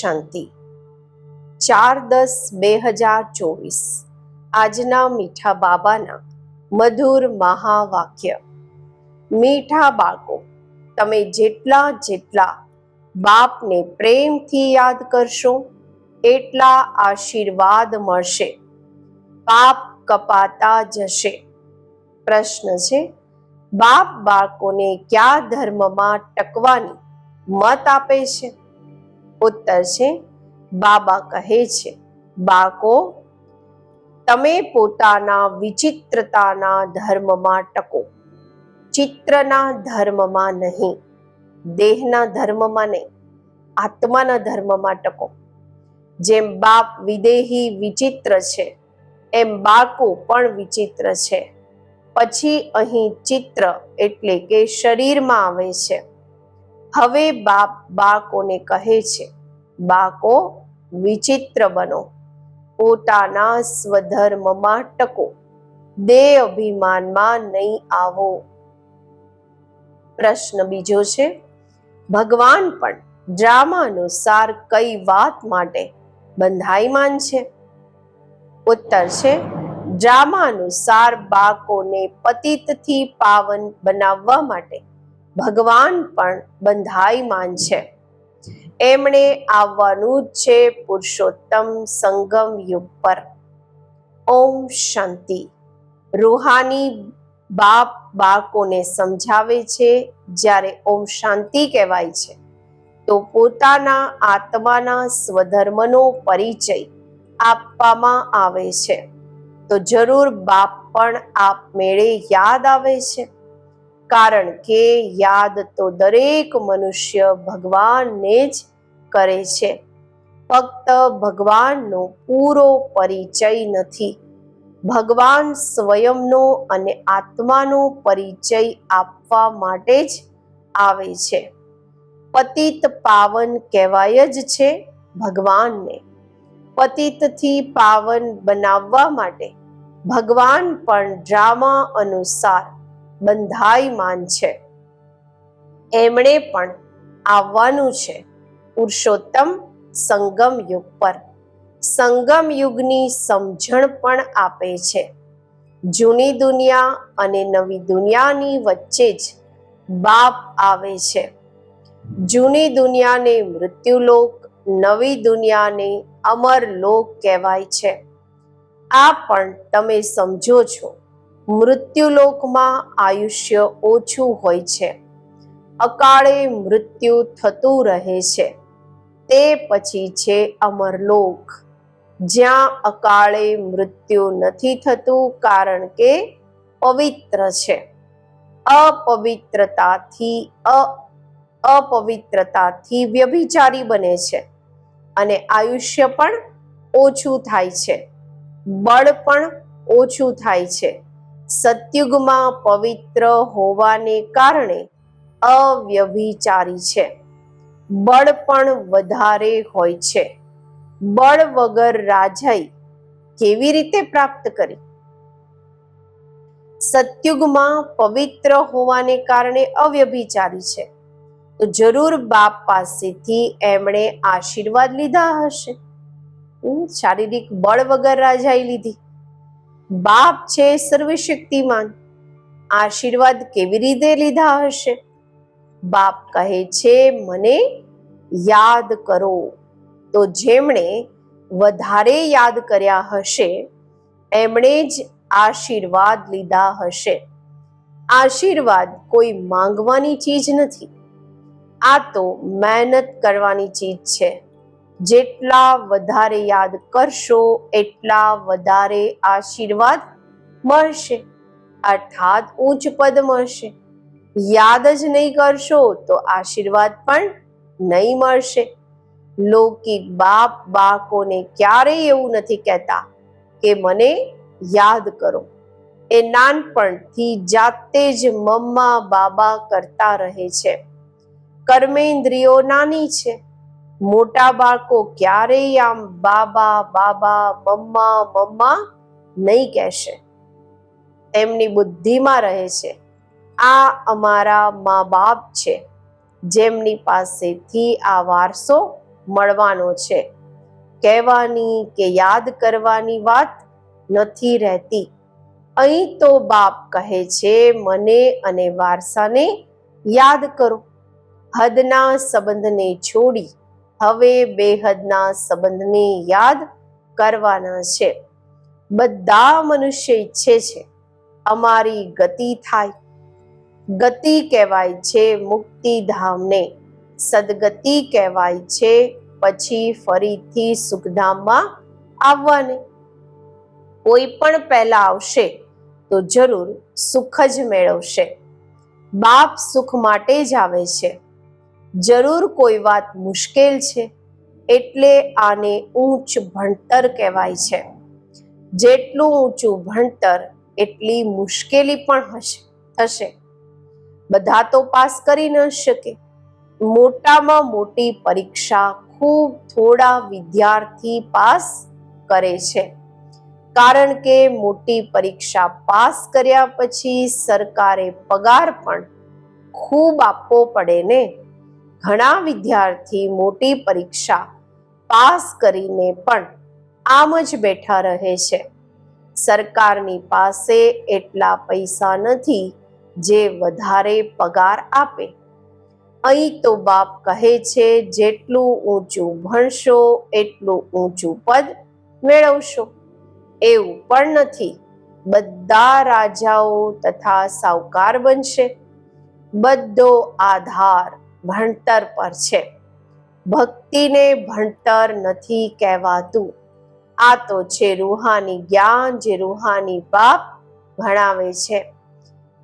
શાંતિ. ચાર દસ બે હજાર ચોવીસ. આજના મીઠા બાબાના મધુર મહાવાક્ય. મીઠા બાળકો, તમે જેટલા જેટલા બાપને પ્રેમથી યાદ કરશો, એટલા આશીર્વાદ મળશે. પાપ કપાતા જશે. પ્રશ્ન છે, બાપ બાળકોને કયા ધર્મમાં ટકવાની મત આપે છે? ઉત્તર છે, બાબા કહે છે બાકો તમે પોતાના વિચિત્રતાના ધર્મમાં ટકો. ચિત્રના ધર્મમાં નહીં, દેહના ધર્મમાં નહીં, આત્માના ધર્મમાં ટકો. જેમ બાપ વિદેહી વિચિત્ર છે, એમ બાકો પણ વિચિત્ર છે. પછી અહીં ચિત્ર એટલે કે શરીરમાં આવે છે. હવે બાપ બાળકોને કહે છે બાળકો વિચિત્ર બનો. પોતાના સ્વધર્મમાં ટકો. દે અભિમાનમાં નહીં આવો. પ્રશ્ન બીજો છે, ભગવાન પણ ડ્રામા અનુસાર કઈ વાત માટે બંધાયમાન છે? ઉત્તર છે ડ્રામા અનુસાર બાળકોને પતિતથી પાવન બનાવવા માટે ભગવાન પણ બંધાઈમાન છે. એમણે આવવાનું જ છે પુરુષોત્તમ સંગમ યુગ પર. ઓમ શાંતિ. રૂહાની બાપ બાળકોને સમજાવે છે, જ્યારે ઓમ શાંતિ કહેવાય છે, તો પોતાના આત્માના સ્વધર્મનો પરિચય આપવામાં આવે છે. તો જરૂર બાપ પણ આપમેળે યાદ આવે છે. કારણ કે યાદ તો દરેક મનુષ્ય ભગવાનને જ કરે છે. ફક્ત ભગવાનનો પૂરો પરિચય નથી. ભગવાન સ્વયંનો અને આત્માનો પરિચય આપવા માટે જ આવે છે. પતિત પાવન કહેવાય જ છે ભગવાનને. પતિતથી પાવન બનાવવા માટે ભગવાન પણ ડ્રામા અનુસાર બંધાઈમાન છે. એમણે પણ આવવાનું છે પુરુષોત્તમ સંગમ યુગ પર. સંગમ યુગની સમજણ પણ આપે છે. જૂની દુનિયા અને નવી દુનિયાની વચ્ચે જ બાપ આવે છે. જૂની દુનિયાને મૃત્યુલોક, નવી દુનિયાને અમરલોક કહેવાય છે. આ પણ તમે સમજો છો. મૃત્યુલોકમાં આયુષ્ય ઓછું હોય છે. અકાળે મૃત્યુ થતું રહે છે. તે પછી છે અમરલોક. જ્યાં અકાળે મૃત્યુ નથી થતું કારણ કે પવિત્ર છે. અપવિત્રતાથી અપવિત્રતાથી વ્યભિચારી બને છે અને આયુષ્ય પણ ઓછું થાય છે. બળ પણ ઓછું થાય છે. સતયુગમાં પવિત્ર હોવાને કારણે અવ્યભિચારી છે. બળ પણ વધારે હોય છે. બળ વગર રાજાઈ કેવી રીતે પ્રાપ્ત કરી? સતયુગમાં પવિત્ર હોવાને કારણે અવ્યભિચારી છે. તો જરૂર બાપ પાસેથી એમણે આશીર્વાદ લીધા હશે. શારીરિક બળ વગર રાજાઈ લીધી. બાપ છે સર્વશક્તિમાન. આશીર્વાદ કેવી રીતે લીધા હશે? બાપ કહે છે, મને યાદ કરો. તો જેમણે વધારે યાદ કર્યા હશે, એમણે જ આશીર્વાદ લીધા હશે. આશીર્વાદ કોઈ માંગવાની ચીજ નથી. આ તો મહેનત કરવાની ચીજ છે. જેટલા વધારે યાદ કરશો, એટલા વધારે આશીર્વાદ મળશે. અર્થાત ઉચ્ચ પદ મળશે. યાદ જ નહીં કરશો તો આશીર્વાદ પણ નહીં મળશે. લૌકિક બાપ બાળકોને ક્યારેય એવું નથી કહેતા કે મને યાદ કરો. એ નાનપણથી જાતે જ મમ્મા બાબા કરતા રહે છે. કર્મેન્દ્રિયો નાની છે. મોટા બાળકો ક્યારેય આમ બાબા બાબા, મમ્મા મમ્મા નહીં કહેશે. તેમની બુદ્ધિમાં રહે છે. આ અમારા મા બાપ છે. જેમની પાસેથી આ વારસો મળવાનો છે. કહેવાની કે યાદ કરવાની વાત નથી રહેતી. અહીં તો બાપ કહે છે, મને અને વારસાને યાદ કરો. હદના સંબંધને છોડી હવે બેહદના સંબંધને યાદ કરવાના છે. બધા મનુષ્ય ઈચ્છે છે, અમારી ગતિ થાય. ગતિ કહેવાય છે મુક્તિધામને સદગતિ કહેવાય છે પછી ફરીથી સુખધામમાં આવવાને. કોઈ પણ પહેલા આવશે તો જરૂર સુખ જ મેળવશે. બાપ સુખ માટે જ આવે છે. જરૂર કોઈ વાત મુશ્કેલ છે એટલે આને ઊંચ ભણતર કહેવાય છે. જેટલું ઊંચું ભણતર એટલી મુશ્કેલી પણ હશે, થશે. બધા તો પાસ કરી ન શકે. મોટામાં મોટી પરીક્ષા ખૂબ થોડા વિદ્યાર્થી પાસ કરે છે. કારણ કે મોટી પરીક્ષા પાસ કર્યા પછી સરકારે પગાર પણ ખૂબ આપવો પડે ને? ઘણા વિદ્યાર્થી મોટી પરીક્ષા પાસ કરીને પણ આમ જ બેઠા રહે છે. સરકારની પાસે એટલા પૈસા નથી જે વધારે પગાર આપે. અહીં તો બાપ કહે છે, જેટલું ઊંચું ભણશો, એટલું ઊંચું પદ મેળવશો. એવું પણ નથી. બધા રાજાઓ તથા સાવકાર બનશે. બધો આધાર ભણતર પર છે. ભક્તિને ભણતર નથી કહેવાતું. આ તો છે રૂહાની જ્ઞાન, જે રૂહાની બાપ ભણાવે છે,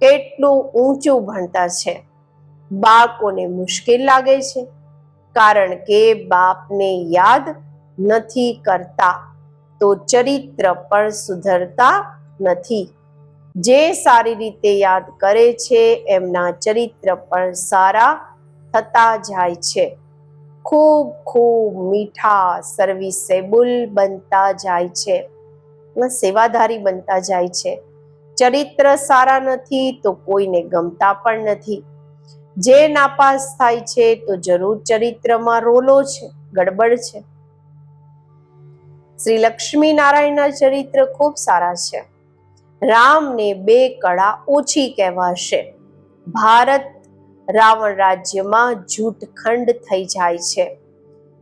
કેટલું ઊંચું ભણતા છે. બાળકોને મુશ્કેલ લાગે છે, કારણ કે બાપને યાદ નથી કરતા, તો ચરિત્ર પણ સુધરતા નથી. જે સારી રીતે યાદ કરે છે, એમના ચરિત્ર પણ સારા થતા જાય છે. ખૂબ ખૂબ મીઠા સર્વિસેબલ બનતા જાય છે. સેવાધારી બનતા જાય છે. ચરિત્ર સારા નથી તો કોઈને ગમતા પણ નથી. જે નાપાસ થાય છે તો જરૂર ચરિત્રમાં રોલો છે, ગડબડ છે. શ્રી લક્ષ્મી નારાયણના ચરિત્ર ખૂબ સારા છે. રામને બે કળા ઓછી કહેવાશે. ભારત રાવણ રાજ્યમાં જૂઠખંડ થઈ જાય છે.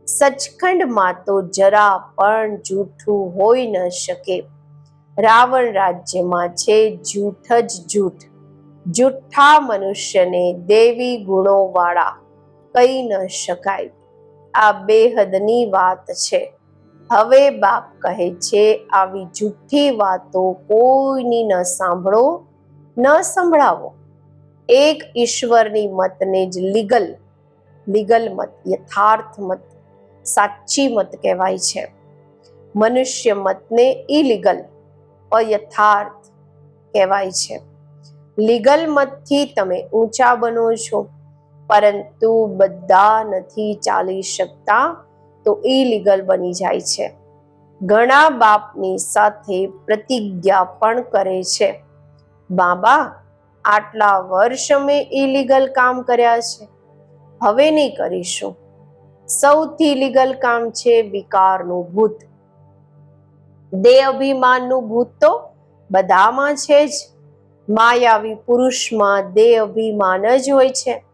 સચખંડમાં તો જરા પણ જૂઠું હોઈ ન શકે. રાવણ રાજ્યમાં છે જૂઠ જ જૂઠ. જૂઠા મનુષ્યને દેવી ગુણો વાળા કહી ન શકાય. આ બેહદની વાત છે. હવે બાપ કહે છે, આવી જૂઠી વાતો કોઈની ન સાંભળો, ન સંભળાવો. એક ઈશ્વરની મતને જ લીગલ લીગલ મત, યથાર્થ મત, સાચી મત કહેવાય છે. મનુષ્ય મતને ઇલીગલ અયથાર્થ કહેવાય છે. લીગલ મતથી તમે ઊંચા બનો છો, પરંતુ બધા નથી ચાલી શકતા તો ઇલીગલ બની જાય છે. ઘણા બાપની સાથે પ્રતિજ્ઞા પણ કરે છે. બાબા આટલા વર્ષ અમે ઇલીગલ કામ કર્યા છે? હવે નહીં કરીશું. સૌથી લીગલ કામ છે વિકારનું ભૂત. દેહ અભિમાનનું ભૂત તો બધામાં છે જ. માયાવી પુરુષમાં દેહ અભિમાન જ હોય છે.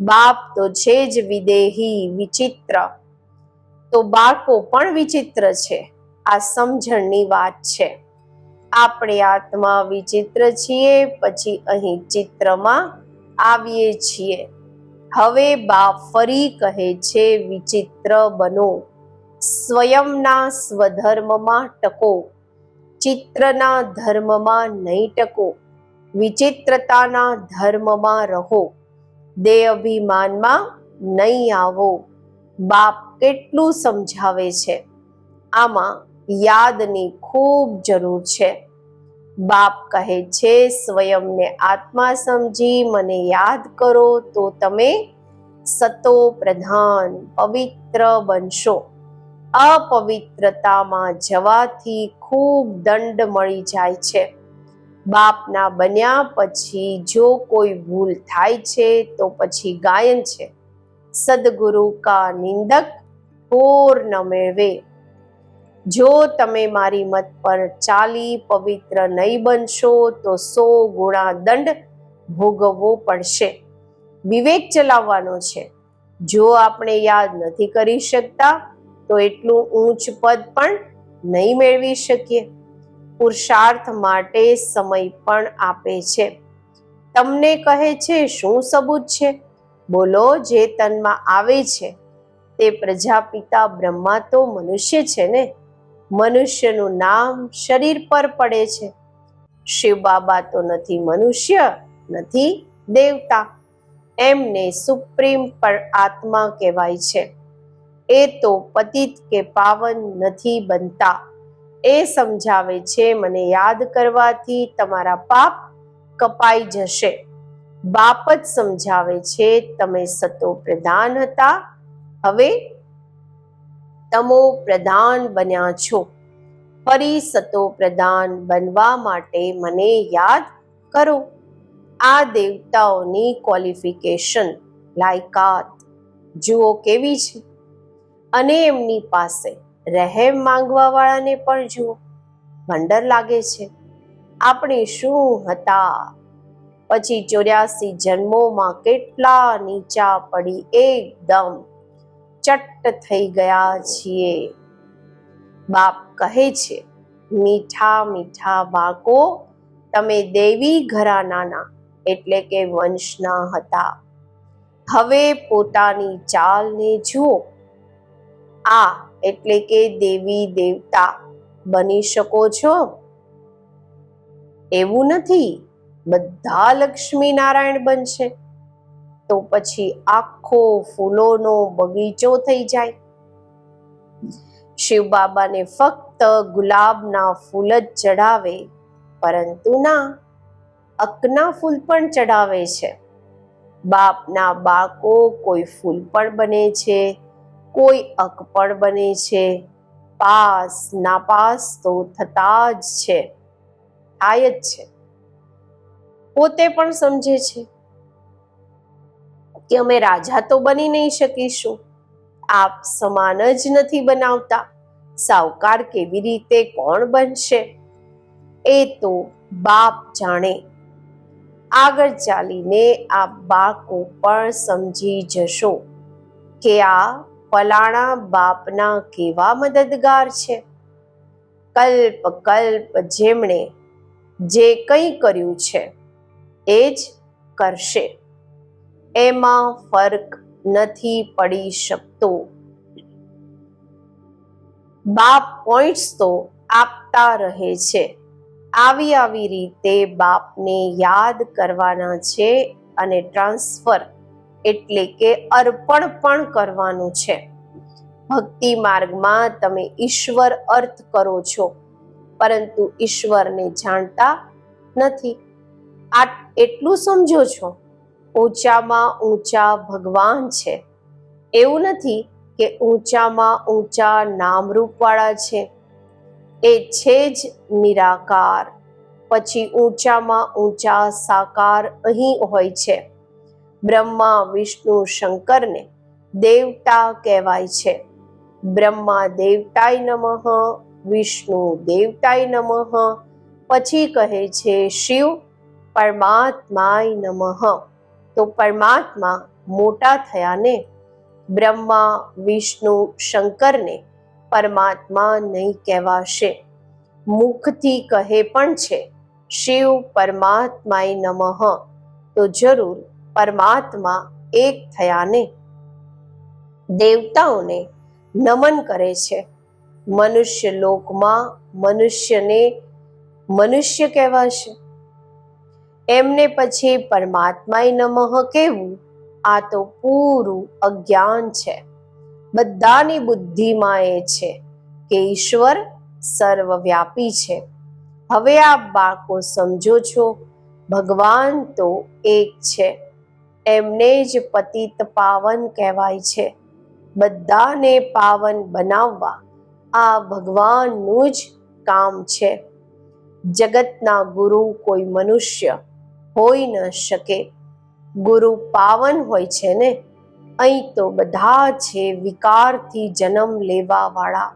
બાપ તો છે જ વિદેહી, વિચિત્ર. તો બાળકો પણ વિચિત્ર છે. આ સમજણની વાત છે. આપણે આત્મા વિચિત્ર છીએ, પછી અહીં ચિત્રમાં આવીએ છીએ. હવે બાપ ફરી કહે છે, વિચિત્ર બનો. સ્વયંના સ્વધર્મમાં ટકો. ચિત્રના ધર્મમાં નહીં ટકો. વિચિત્રતાના ધર્મમાં રહો. દેહભિમાનમાં નહીં આવો. બાપ કેટલું સમજાવે છે. આમાં યાદની ખૂબ જરૂર છે. બાપ કહે છે, સ્વયંને આત્મા સમજી મને યાદ કરો તો તમે સતો પ્રધાન, પવિત્ર બનશો. અપવિત્રતામાં જવાથી ખૂબ દંડ મળી જાય છે. બાપના બન્યા પછી જો કોઈ ભૂલ થાય છે તો પછી ગાયન છે. સદગુરુ કા નિંદક પૂર્ણ મેળવે. જો તમે મારી મત પર ચાલી પવિત્ર નહીં બનશો, તો સો ગુણા દંડ ભોગવવો પડશે. વિવેક ચલાવવાનો છે. જો આપણે યાદ નથી કરી શકતા, તો એટલું ઊંચ પદ પણ નહીં મેળવી શકીએ. પુરુષાર્થ માટે સમય પણ આપે છે. તમને કહે છે, શું સબૂત છે? બોલો, જે તનમાં આવે છે. તે પ્રજાપિતા બ્રહ્મા તો મનુષ્ય છે ને? મનુષ્યનું નામ શરીર પર પડે છે. શિવ બાબા તો નથી મનુષ્ય, નથી દેવતા. એમને સુપ્રીમ પર આત્મા કહેવાય છે. એ તો પતિત કે પાવન નથી બનતા. એ સમજાવે છે, મને યાદ કરવાથી તમારા પાપ કપાઈ જશે. બાપ જ સમજાવે છે, તમે સતો પ્રધાન હતા. હવે તમો પ્રધાન બન્યા છો. ફરી સતો પ્રધાન બનવા માટે મને યાદ કરો. આ દેવતાઓની ક્વોલિફિકેશન લાયકાત. જુઓ કેવી છે. અને એમની પાસે રહેમ માંગવા વાળાને પણ જુઓ. વંડર લાગે છે. આપણે શું હતા? પછી ચોર્યાસી જન્મોમાં કેટલા નીચા પડી? એકદમ ચટ્ટ થઈ ગયા છીએ. બાપ કહે છે, મીઠા મીઠા બાકો તમે દેવી ઘરાનાના એટલે કે વંશના હતા. હવે પોતાની ચાલને જુઓ. આ એટલે કે દેવી દેવતા બની શકો છો. એવું નથી. બધા લક્ષ્મી નારાયણ બનશે. તો પછી આખો ફૂલોનો બગીચો થઈ જાય. શિવ બાબાને ફક્ત ગુલાબના ફૂલ જ ચડાવે પરંતુ ના, અકના ફૂલ પણ ચડાવે છે. બાપના બાકો કોઈ ફૂલ પણ બને છે, કોઈ અક પણ બને છે, પાસ નાપાસ તો થતા જ છે, થાય જ છે. પોતે પણ સમજે છે. કે અમે રાજા તો બની નહીં શકીશું. આપ સમાન જ નથી બનાવતા. સાવકાર કેવી રીતે કોણ બનશે? એ તો બાપ જાણે. આગળ ચાલીને આ બાકો પણ સમજી જશો કે આ પલાણા બાપના કેવા મદદગાર છે. કલ્પ કલ્પ જેમણે જે કંઈ કર્યું છે, એ જ કરશે. એમાં ફરક નથી પડી શકતો. બાપ પોઈન્ટ્સ તો આપતા રહે છે. આવી આવી રીતે બાપને યાદ કરવાના છે અને ટ્રાન્સફર એટલે કે અર્પણ પણ કરવાનું છે. ભક્તિ માર્ગમાં તમે ઈશ્વર અર્થ કરો છો, પરંતુ ઈશ્વરને જાણતા નથી. આ એટલું સમજો છો? ઊંચામાં ઊંચા ભગવાન છે. એવું નથી કે ઊંચામાં ઊંચા નામરૂપવાળા છે. એ છે જ નિરાકાર. પછી ઊંચામાં ઊંચા સાકાર અહીં હોય છે. બ્રહ્મા, વિષ્ણુ, શંકરને દેવતા કહેવાય છે. બ્રહ્મા દેવતાય નમઃ, વિષ્ણુ દેવતાય નમઃ. પછી કહે છે શિવ, પરમાત્માય નમઃ. તો પરમાત્મા મોટા થયાને બ્રહ્મા, વિષ્ણુ, શંકરને પરમાત્મા નહીં કહેવાશે. મુખથી કહે પણ છે, શિવ પરમાત્માય નમઃ. તો જરૂર પરમાત્મા એક થયાને દેવતાઓને નમન કરે છે. મનુષ્ય લોકમાં મનુષ્યને મનુષ્ય કહેવાશે. એમને પછી પરમાત્માય નમઃ કેવું આ તો પૂરું અજ્ઞાન છે. બધાની બુદ્ધિમાં એ છે કે ઈશ્વર સર્વવ્યાપી છે. હવે આ બાળકો સમજો છો, ભગવાન તો એક છે. એમને જ પતિત પાવન કહેવાય છે. બધાને પાવન બનાવવા આ ભગવાનનું જ કામ છે. જગતના ગુરુ કોઈ મનુષ્ય હોઈ ન શકે. ગુરુ પાવન હોય છે ને? અહીં તો બધા છે વિકારથી જન્મ લેવા વાળા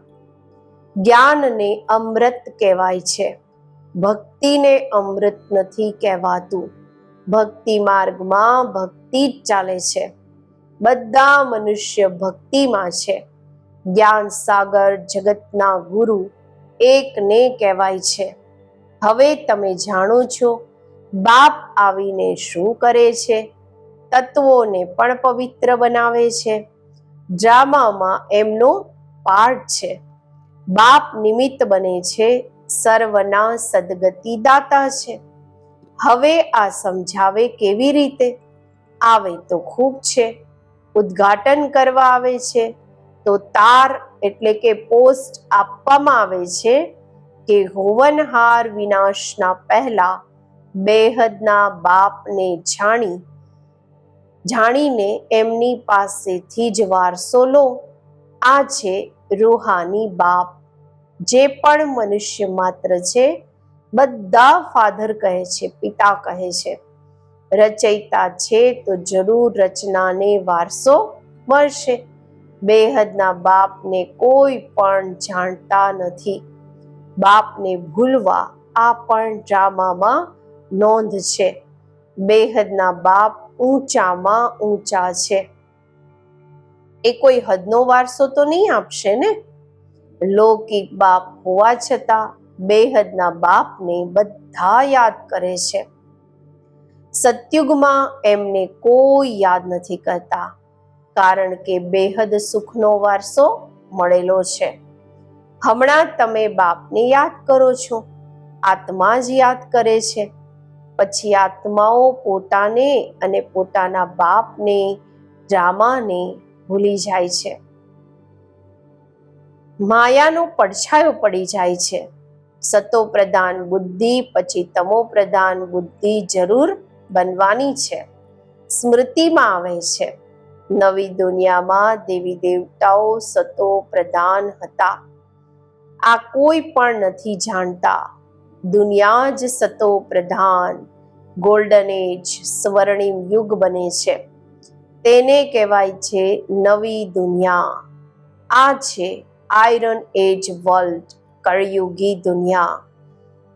જ્ઞાનને અમૃત કહેવાય છે. ભક્તિને અમૃત નથી કહેવાતું. ભક્તિ માર્ગમાં ભક્તિ જ ચાલે છે. બધા મનુષ્ય ભક્તિમાં છે. જ્ઞાન સાગર જગતના ગુરુ એકને કહેવાય છે. હવે તમે જાણો છો બાપ આવીને શું કરે છે? તત્વોને પણ પવિત્ર બનાવે છે. ડ્રામામાં એમનો પાર્ટ છે. બાપ નિમિત્ત બને છે, સર્વના સદગતિ દાતા છે. હવે આ સમજાવે કેવી રીતે? આવે તો ખૂબ છે. ઉદ્ઘાટન કરવા આવે છે. તો તાર એટલે કે પોસ્ટ આપવામાં આવે છે કે હોવનહાર વિનાશના પહેલા બેહદના બાપને જાણી, જાણીને એમની પાસેથી જ વારસો લો. આ છે રૂહાની બાપ, જે પણ મનુષ્ય માત્ર છે, બધા ફાધર કહે છે, પિતા કહે છે. રચયિતા છે તો જરૂર રચનાને વારસો મળશે. બેહદના બાપને કોઈ પણ જાણતા નથી. બાપને ભૂલવા આ પણ ડ્રામામાં નોંધ છે. બેહદના બાપ ઊંચામાં ઊંચા છે. એ કોઈ હદનો વારસો તો નહીં આપશે ને? લૌકિક બાપ હોવા છતાં બેહદના બાપને બધા યાદ કરે છે. સત્યુગમાં એમને કોઈ યાદ નથી કરતા, કારણ કે બેહદ સુખનો વારસો મળેલો છે. હમણાં તમે બાપને યાદ કરો છો. આત્મા જ યાદ કરે છે. પછી આત્માઓ પોતાને અને પોતાના બાપને ડ્રામાને ભૂલી જાય છે. માયાનો પડછાયો પડી જાય છે. સતો પ્રધાન બુદ્ધિ, પછી તમો પ્રધાન બુદ્ધિ જરૂર બનવાની છે. સ્મૃતિમાં આવે છે. નવી દુનિયામાં દેવી દેવતાઓ સતો પ્રધાન હતા. આ કોઈ પણ નથી જાણતા. દુનિયા જ સતો પ્રધાન. ગોલ્ડન એજ સ્વર્ણિમ યુગ બને છે. તેને કહેવાય છે નવી દુનિયા. આ છે આયરન એજ વર્લ્ડ કળયુગી દુનિયા.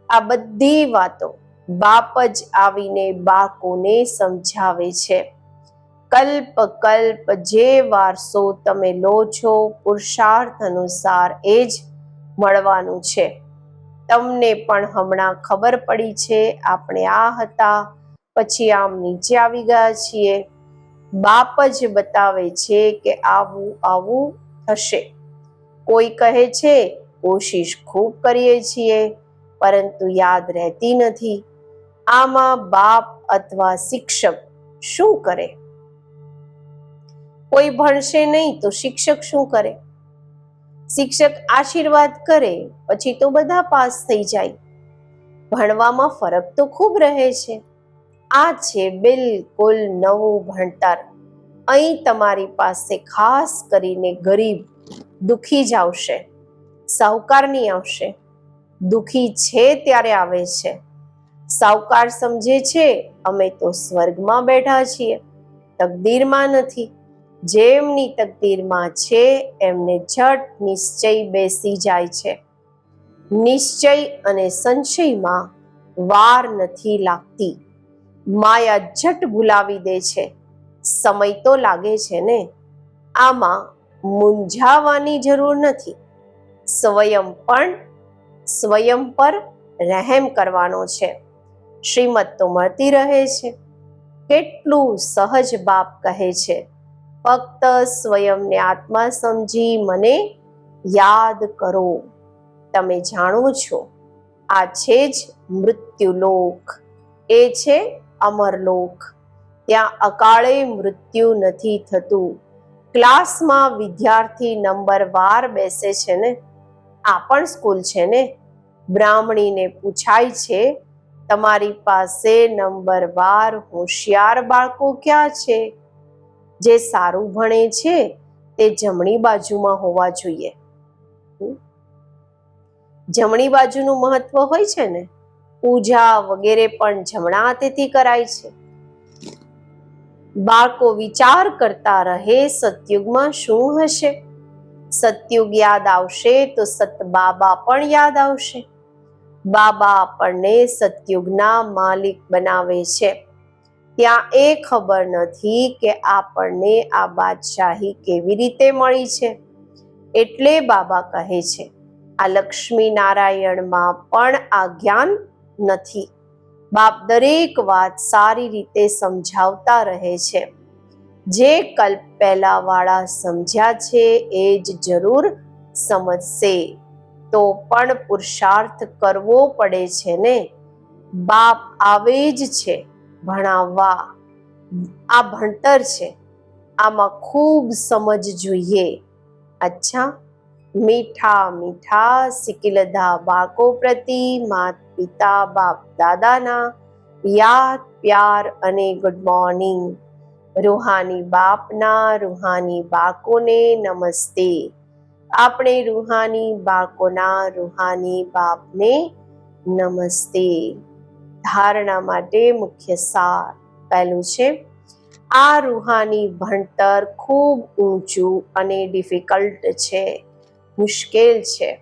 આ બધી વાતો બાપ જ આવીને બાકોને સમજાવે છે. કલ્પ કલ્પ જે વારસો તમે લો છો, પુરુષાર્થ અનુસાર એ જ મળવાનું છે. તમને પણ હમણાં ખબર પડી છે, આપણે આ હતા, પછી આમ નીચે આવી ગયા છીએ. બાપ જ બતાવે છે કે આવું આવું થશે. કોઈ કહે છે, કોશિશ ખૂબ કરીએ છીએ, પરંતુ યાદ રહેતી નથી. આમાં બાપ અથવા શિક્ષક શું કરે? કોઈ ભણશે નહીં તો શિક્ષક શું કરે? શિક્ષક આશીર્વાદ કરે, પછી તો બધા પાસ થઈ જાય. ભણવામાં ફરક તો ખૂબ રહે છે. આ છે બિલકુલ નવું ભણતર. અહીં તમારી પાસે ખાસ કરીને ગરીબ, દુખી જ આવશે. સાહુકાર નહીં આવશે. દુખી છે ત્યારે આવે છે. સાહુકાર સમજે છે, અમે તો સ્વર્ગમાં બેઠા છીએ. તકદીરમાં નથી. જેમની તકદીરમાં છે, એમને ઝટ નિશ્ચય બેસી જાય છે. નિશ્ચય અને સંશયમાં વાર નથી લાગતી. માયા ઝટ ભૂલાવી દે છે. સમય તો લાગે છે ને? આમાં મૂંઝાવાની જરૂર નથી. સ્વયં પણ સ્વયં પર રહેમ કરવાનો છે. શ્રીમત તો મળતી રહે છે. કેટલું સહજ બાપ કહે છે. ફક્ત સ્વયંને આત્મા સમજી મને યાદ કરો. તમે જાણો છો, આ છે જ મૃત્યુલોક. એ છે અમરલોક. ત્યાં અકાળે મૃત્યુ નથી થતું. ક્લાસમાં વિદ્યાર્થી નંબર વાર બેસે છે ને, આ પણ સ્કૂલ છે ને? બ્રાહ્મણીને પૂછાય છે, તમારી પાસે નંબર વાર હોશિયાર બાળકો ક્યાં છે? જે સારું ભણે છે, તે જમણી બાજુમાં હોવા જોઈએ. જમણી બાજુનું મહત્વ હોય છે ને, પૂજા વગેરે પણ જમણા હાથેથી કરાય છે. બાળકો વિચાર કરતા રહે સતયુગમાં શું હશે? સતયુગ યાદ આવશે તો સત બાબા પણ યાદ આવશે. બાબા આપણને સતયુગના માલિક બનાવે છે. ત્યાં એ ખબર નથી કે આપણને આ બાદશાહી કેવી રીતે મળી છે. એટલે બાબા કહે છે, આ લક્ષ્મી નારાયણમાં પણ આ જ્ઞાન નથી. બાપ દરેક વાત સારી રીતે સમજાવતા રહે છે. જે કલ્પ પહેલા વાળા સમજ્યા છે એ જ જરૂર સમજશે. તો પણ પુરુષાર્થ કરવો પડે છે ને? બાપ આવે જ છે. ભણાવવા. આ ભણતર છે. આમાં ખૂબ સમજ જોઈએ. અચ્છા. મીઠા મીઠા સિકિલધા બાળકો પ્રતિ માત પિતા બાપ દાદાના. યાદ, પ્યાર અને ગુડ મોર્નિંગ રૂહાની બાપના, રૂહાની બાળકોને નમસ્તે. આપણે રૂહાની બાળકોના, રૂહાની બાપને નમસ્તે. ધારણા માટે મુખ્ય સાર પહેલું છે. આ રૂહાની ભણતર ખૂબ ઊંચું અને ડિફિકલ્ટ છે. મુશ્કેલ છે.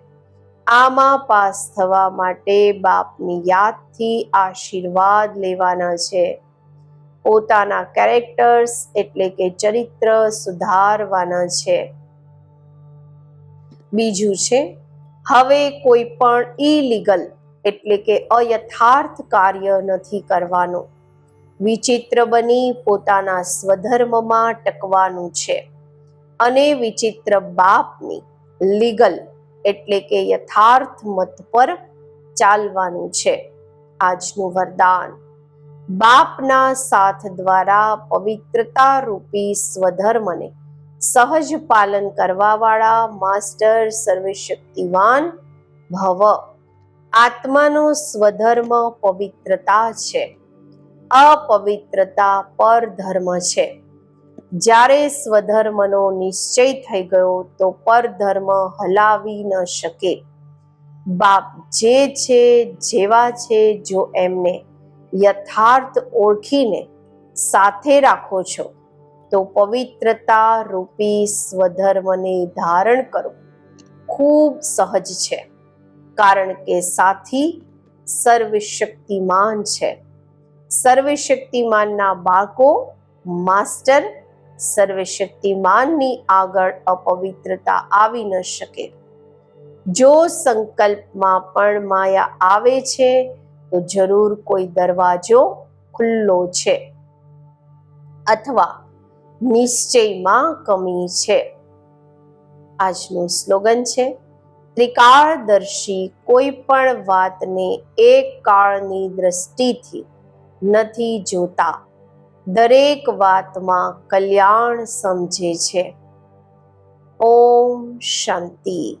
આમાં પાસ થવા માટે બાપની યાદથી આશીર્વાદ લેવાના છે. પોતાના કેરેક્ટર્સ એટલે કે ચરિત્ર સુધારવાના છે. બીજું છે, હવે કોઈ પણ ઇલીગલ એટલે કે અયથાર્થ કાર્ય નથી કરવાનું. વિચિત્ર બની પોતાના સ્વધર્મમાં ટકવાનું છે. અને વિચિત્ર બાપની લીગલ એટલે કે યથાર્થ મત પર ચાલવાનું છે. આજનું વરદાન. બાપના સાથ દ્વારા પવિત્રતા રૂપી સ્વધર્મને સહજ પાલન કરવાવાળા માસ્ટર સર્વશક્તિવાન ભવ. આત્માનો સ્વધર્મ પવિત્રતા છે. અપવિત્રતા પરધર્મ છે. જ્યારે સ્વધર્મનો નિશ્ચય થઈ ગયો તો પરધર્મ હલાવી ન શકે. બાપ જે છે જેવા છે જો એમને યથાર્થ ઓળખીને સાથે રાખો છો, તો પવિત્રતા રૂપી સ્વધર્મને ધારણ કરો. ખૂબ સહજ છે. કારણ કે સાથી સર્વશક્તિમાન છે. સર્વશક્તિમાનના બાળકો, માસ્ટર, સર્વશક્તિમાનની આગળ અપવિત્રતા આવી ન શકે. જો સંકલ્પમાં પણ માયા આવે છે, તો જરૂર કોઈ દરવાજો ખુલ્લો છે અથવા નિશ્ચયમાં કમી છે. આજનું સ્લોગન છે ત્રિકાળદર્શી કોઈ પણ વાતને એક કાળની દ્રષ્ટિથી નથી જોતા. દરેક વાતમાં કલ્યાણ સમજે છે. ઓમ શાંતિ.